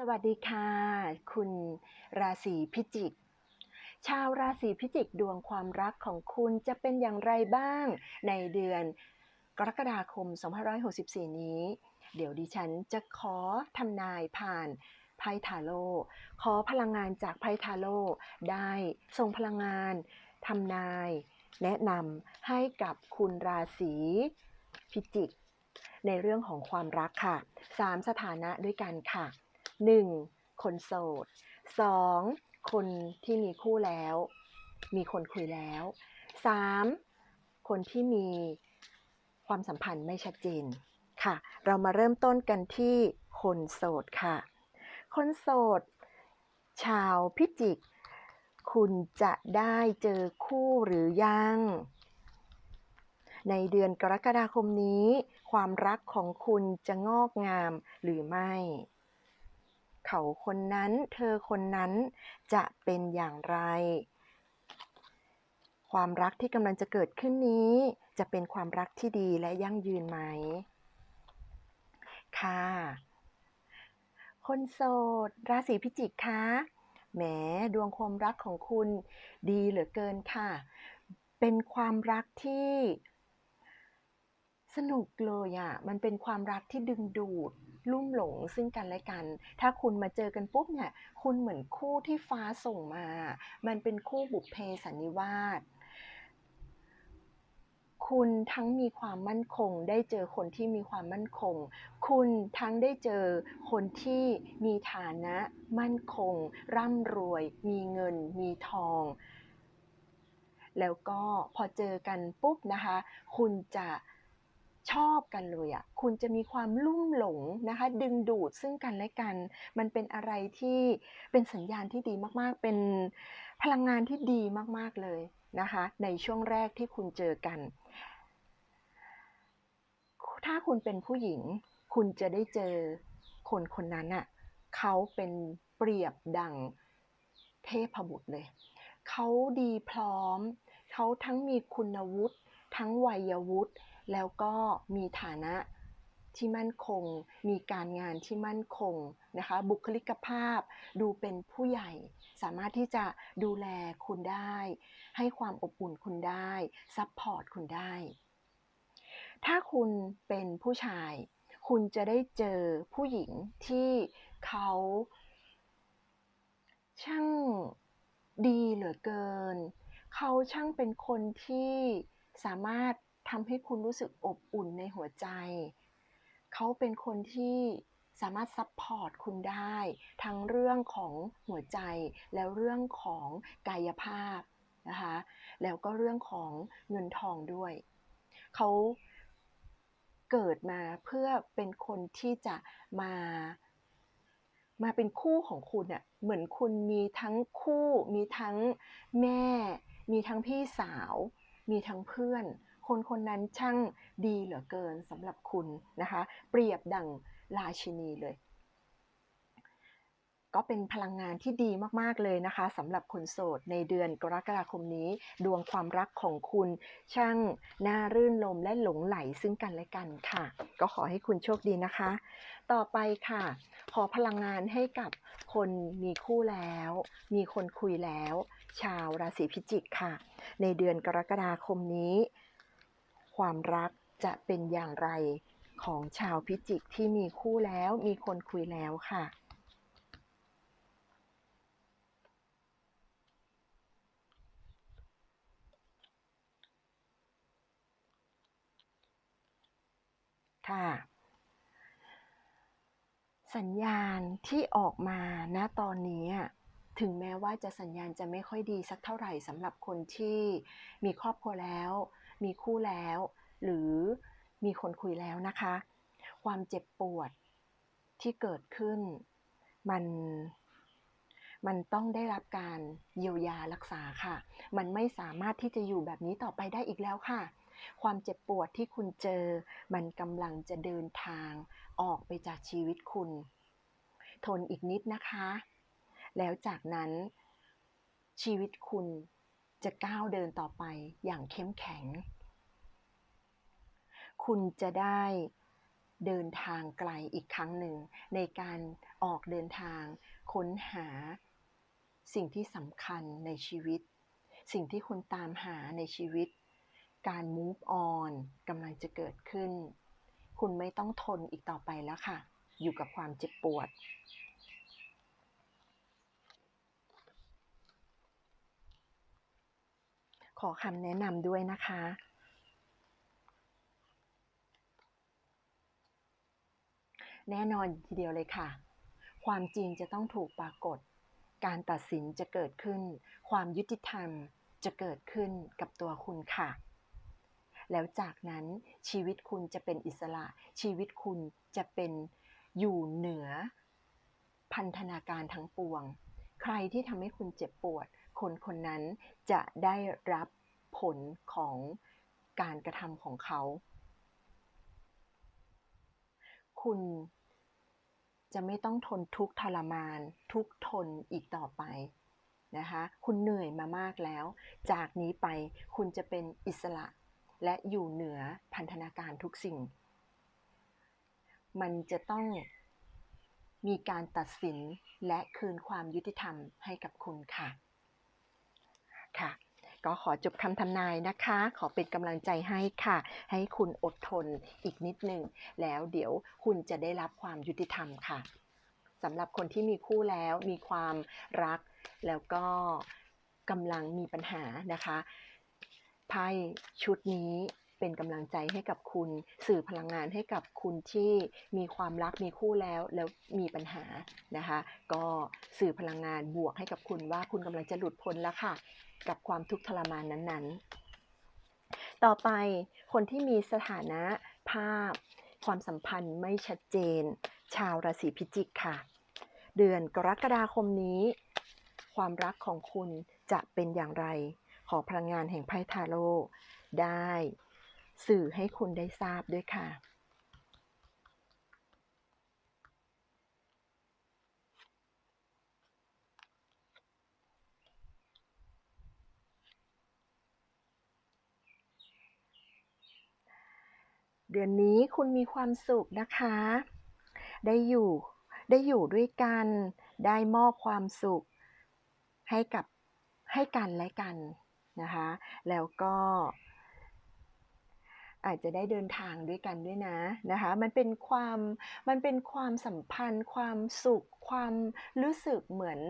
สวัสดีค่ะ คุณราศีพิจิก ชาวราศีพิจิกดวงความรักของคุณจะเป็นอย่างไรบ้างในเดือนกรกฎาคม 2564 นี้ เดี๋ยวดิฉันจะขอทำนายผ่านไพ่ทาโร่ขอพลังงานจากไพ่ทาโร่ได้ส่งพลังงานทำนาย แนะนำให้กับคุณราศีพิจิก ในเรื่องของความรักค่ะ 3 สถานะด้วยกันค่ะ 1. คนโสด 2. คนที่มีคู่แล้ว มีคนคุยแล้ว 3. คนที่มีความสัมพันธ์ไม่ชัดเจนค่ะ เรามาเริ่มต้นกันที่คนโสดค่ะ คนโสด ชาวพิจิก คุณจะได้เจอคู่หรือยัง ในเดือนกรกฎาคมนี้ ความรักของคุณจะงอกงามหรือไม่ เขาคนนั้น เธอคนนั้นจะเป็นอย่างไร ความรักที่กำลังจะเกิดขึ้นนี้ จะเป็นความรักที่ดีและยั่งยืนไหม ค่ะ คนโสด ราศีพิจิกคะแหมดวงความรักของคุณดีเหลือเกินค่ะ เป็นความรักที่สนุกเลยอะ่ะ มันเป็นความรักที่ดึงดูด ลุ่มหลงซึ่งกันและกัน ถ้าคุณมาเจอกันปุ๊บเนี่ย คุณเหมือนคู่ที่ฟ้าส่งมา มันเป็นคู่บุพเพสันนิวาสคุณทั้งมีความมั่นคง ได้เจอคนที่มีความมั่นคง คุณทั้งได้เจอคนที่มีฐานะ มั่นคง ร่ำรวย มีเงิน มีทอง แล้วก็พอเจอกันปุ๊บนะคะ คุณจะ ชอบกันเลยอะ่ะคุณจะมีความลุ่มหลงนะคะ ดึงดูดซึ่งกันและกัน มันเป็นอะไรที่เป็นสัญญาณที่ดีมากๆ เป็นพลังงานที่ดีมากๆเลยนะคะ ในช่วงแรกที่คุณเจอกัน ถ้าคุณเป็นผู้หญิง คุณจะได้เจอคนคนนั้นอะ่ะเขาเป็นเปรียบดังเทพบุตรเลย เขาดีพร้อม เขาทั้งมีคุณวุฒิ ทั้งวัยวุฒิแล้วก็มีฐานะที่มั่นคง มีการงานที่มั่นคงนะคะ บุคลิกภาพดูเป็นผู้ใหญ่ สามารถที่จะดูแลคุณได้ ให้ความอบอุ่นคุณได้ ซัพพอร์ตคุณได้ ถ้าคุณเป็นผู้ชาย คุณจะได้เจอผู้หญิงที่เขาช่างดีเหลือเกิน เขาช่างเป็นคนที่ สามารถทำให้คุณรู้สึกอบอุ่นในหัวใจ เขาเป็นคนที่สามารถซัพพอร์ตคุณได้ ทั้งเรื่องของหัวใจ แล้วเรื่องของกายภาพนะคะ แล้วก็เรื่องของเงินทองด้วย เขาเกิดมาเพื่อเป็นคนที่จะมามาเป็นคู่ของคุณเนี่ยเหมือนคุณมีทั้งคู่ มีทั้งแม่ มีทั้งพี่สาว มีทั้งเพื่อน คนคนนั้นช่างดีเหลือเกินสำหรับคุณนะคะ เปรียบดังราชินีเลย ก็เป็นพลังงานที่ดีมาก ๆ เลยนะคะสำหรับคนโสดในเดือนกรกฎาคมนี้ ดวงความรักของคุณช่างน่ารื่นรมและหลงไหลซึ่งกันและกันค่ะ ก็ขอให้คุณโชคดีนะคะ ต่อไปค่ะ ขอพลังงานให้กับคนมีคู่แล้ว มีคนคุยแล้ว ชาวราศีพิจิกค่ะ ในเดือนกรกฎาคมนี้ ความรักจะเป็นอย่างไรของชาวพิจิกที่มีคู่แล้วมีคนคุยแล้วค่ะค่ะ สัญญาณที่ออกมาณตอนนี้อะ ถึงแม้ว่าจะสัญญาณจะไม่ค่อยดีสักเท่าไหร่สำหรับคนที่มีครอบครัวแล้ว มีคู่แล้ว หรือมีคนคุยแล้วนะคะ ความเจ็บปวดที่เกิดขึ้น มันมันต้องได้รับการเยียวยารักษาค่ะ มันไม่สามารถที่จะอยู่แบบนี้ต่อไปได้อีกแล้วค่ะ ความเจ็บปวดที่คุณเจอ มันกำลังจะเดินทางออกไปจากชีวิตคุณ ทนอีกนิดนะคะ แล้วจากนั้น ชีวิตคุณจะก้าวเดินต่อไปอย่างเข้มแข็ง คุณจะได้เดินทางไกลอีกครั้งหนึ่ง ในการออกเดินทางค้นหา สิ่งที่สำคัญในชีวิต สิ่งที่คุณตามหาในชีวิต การ move on กำลังจะเกิดขึ้น คุณไม่ต้องทนอีกต่อไปแล้วค่ะ อยู่กับความเจ็บปวด ขอคำแนะนำด้วยนะคะ แน่นอนทีเดียวเลยค่ะ ความจริงจะต้องถูกปรากฏ การตัดสินจะเกิดขึ้น ความยุติธรรมจะเกิดขึ้นกับตัวคุณค่ะ แล้วจากนั้นชีวิตคุณจะเป็นอิสระ ชีวิตคุณจะเป็นอยู่เหนือพันธนาการทั้งปวง ใครที่ทำให้คุณเจ็บปวด คนคนนั้นจะได้รับผลของการกระทำของเขา คุณจะไม่ต้องทนทุกข์ทรมาน ทุกทนอีกต่อไปนะคะคุณเหนื่อยมามากแล้ว จากนี้ไปคุณจะเป็นอิสระและอยู่เหนือพันธนาการทุกสิ่ง มันจะต้อง มีการตัดสินและคืนความยุติธรรมให้กับคุณค่ะ ค่ะ ก็ขอจบคำทำนายนะคะ ขอเป็นกำลังใจให้ค่ะ ให้คุณอดทนอีกนิดหนึ่ง แล้วเดี๋ยวคุณจะได้รับความยุติธรรมค่ะสำหรับคนที่มีคู่แล้วมีความรัก แล้วก็กำลังมีปัญหานะคะไพ่ชุดนี้ เป็นกำลังใจให้กับคุณ สื่อพลังงานให้กับคุณที่มีความรักมีคู่แล้วแล้วมีปัญหานะคะ ก็สื่อพลังงานบวกให้กับคุณว่าคุณกำลังจะหลุดพ้นแล้วค่ะ กับความทุกข์ทรมานนั้นๆ ต่อไปคนที่มีสถานะภาพ ความสัมพันธ์ไม่ชัดเจน ชาวราศีพิจิกค่ะ เดือนกรกฎาคมนี้ ความรักของคุณจะเป็นอย่างไร ขอพลังงานแห่งไพ่ทาโร่ได้ สื่อให้คุณได้ทราบด้วยค่ะ เดือนนี้คุณมีความสุขนะคะ ได้อยู่ได้อยู่ด้วยกัน ได้มอบความสุขให้กับให้กันและกันนะคะ แล้วก็ อาจจะได้เดินทางด้วยกันด้วยนะนะคะ มันเป็นความมันเป็นความสัมพันธ์ ความสุข ความรู้สึกเหมือน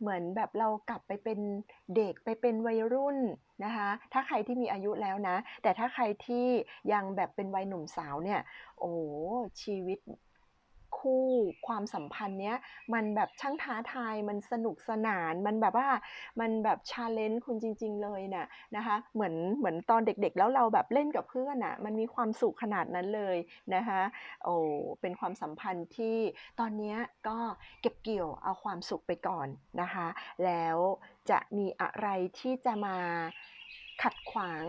เหมือนแบบเรากลับไปเป็นเด็กไปเป็นวัยรุ่นนะคะ ถ้าใครที่มีอายุแล้วนะ แต่ถ้าใครที่ยังแบบเป็นวัยหนุ่มสาวเนี่ย โอ้ชีวิต คู่ความสัมพันธ์เนี้ยมันแบบช่างท้าทายมันสนุกสนานมันแบบว่ามันแบบชาเลนจ์คุณจริง ๆ เลยน่ะนะคะเหมือนเหมือนตอนเด็กๆ แล้วเราแบบเล่นกับเพื่อนอะมันมีความสุขขนาดนั้นเลยนะคะโอ้เป็นความสัมพันธ์ที่ตอนนี้ก็เก็บเกี่ยวเอาความสุขไปก่อนนะคะ แล้วจะมีอะไรที่จะมาขัดขวาง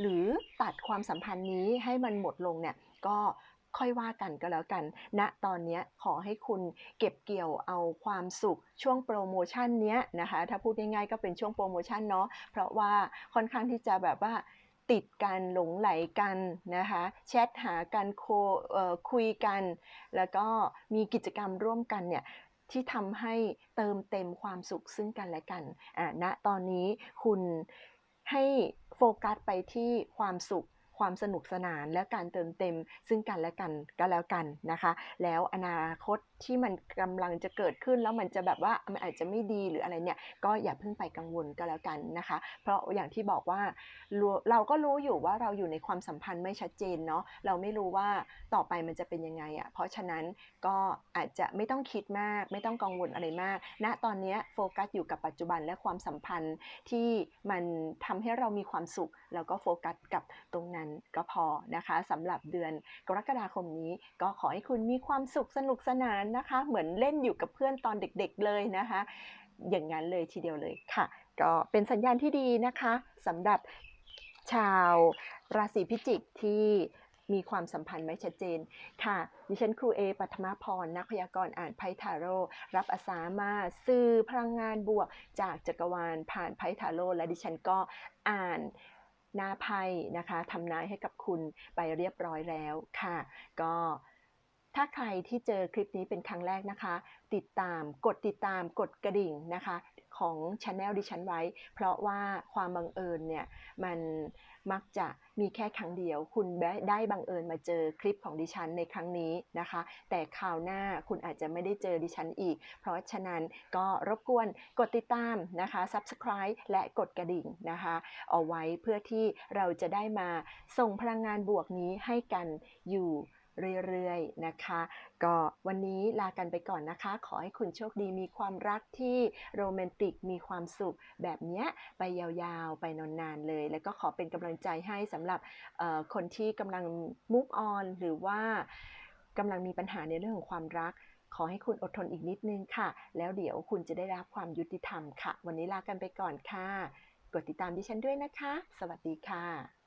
หรือตัดความสัมพันธ์นี้ให้มันหมดลงเนี่ยก็ ค่อยว่ากันก็แล้วกันณตอนนี้ขอให้คุณเก็บเกี่ยวเอาความสุขช่วงโปรโมชั่นเนี้ยนะคะ ถ้าพูดง่ายๆก็เป็นช่วงโปรโมชั่นเนาะเพราะว่าค่อนข้างที่จะแบบว่าติดกันหลงไหลกันนะคะแชทหากันโคคุยกัน แล้วก็มีกิจกรรมร่วมกันเนี่ยที่ทำให้เติมเต็มความสุขซึ่งกันและกันอ่าณตอนนี้คุณให้โฟกัสไปที่ความสุข ความสนุกสนานและการเติมเต็ม ซึ่งกันและกันก็แล้วกันนะคะ แล้วอนาคตที่มันกำลังจะเกิดขึ้นแล้วมันจะแบบว่ามันอาจจะไม่ดีหรืออะไรเนี่ย ก็อย่าเพิ่งไปกังวลก็แล้วกันนะคะ เพราะอย่างที่บอกว่าเราก็รู้อยู่ว่าเราอยู่ในความสัมพันธ์ไม่ชัดเจนเนาะเราไม่รู้ว่าต่อไปมันจะเป็นยังไงอะ่ะเพราะฉะนั้นก็อาจจะไม่ต้องคิดมาก ไม่ต้องกังวลอะไรมากณตอนนี้โฟกัสอยู่กับปัจจุบันและความสัมพันธ์ที่มันทำให้เรามีความสุข แล้วก็โฟกัสกับตรงนั้นก็พอนะคะสำหรับเดือนกรกฎาคมนี้ ก็ขอให้คุณมีความสุขสนุกสนานนะคะ เหมือนเล่นอยู่กับเพื่อนตอนเด็กๆเลยนะคะ อย่างนั้นเลยทีเดียวเลยค่ะ ก็เป็นสัญญาณที่ดีนะคะสำหรับชาวราศีพิจิกที่มีความสัมพันธ์ไม่ชัดเจนค่ะ ดิฉันครูเอปัทมาพร นักพยากรณ์อ่านไพ่ทาโร่รับอาสามา สื่อพลังงานบวกจากจักรวาลผ่านไพ่ทาโร่และดิฉันก็อ่าน หน้าไพ่นะคะทำนายให้กับคุณไปเรียบร้อยแล้วค่ะ ก็ถ้าใครที่เจอคลิปนี้เป็นครั้งแรกนะคะ ติดตามกดติดตามกดกระดิ่งนะคะ ของช anel ดิฉันไว้ เพราะว่าความบังเอิญเนี่ยมันมักจะมีแค่ครั้งเดียว คุณได้ได้บังเอิญมาเจอคลิปของดิฉันในครั้งนี้นะคะ แต่คราวหน้าคุณอาจจะไม่ได้เจอดิฉันอีก เพราะฉะนั้นก็รบกวนกดติดตามนะคะ subscribe และกดกระดิ่งนะคะ เอาไว้เพื่อที่เราจะได้มาส่งพลังงานบวกนี้ให้กันอยู่ เรื่อยๆนะคะ ก็วันนี้ลากันไปก่อนนะคะ ขอให้คุณโชคดีมีความรักที่โรแมนติกมีความสุขแบบเนี้ยไปยาวๆ ไปนานๆเลย แล้วก็ขอเป็นกำลังใจให้สำหรับคนที่กำลัง move on หรือว่ากำลังมีปัญหาในเรื่องของความรัก ขอให้คุณอดทนอีกนิดนึงค่ะ แล้วเดี๋ยวคุณจะได้รับความยุติธรรมค่ะ วันนี้ลากันไปก่อนค่ะ กดติดตามดิฉันด้วยนะคะ สวัสดีค่ะ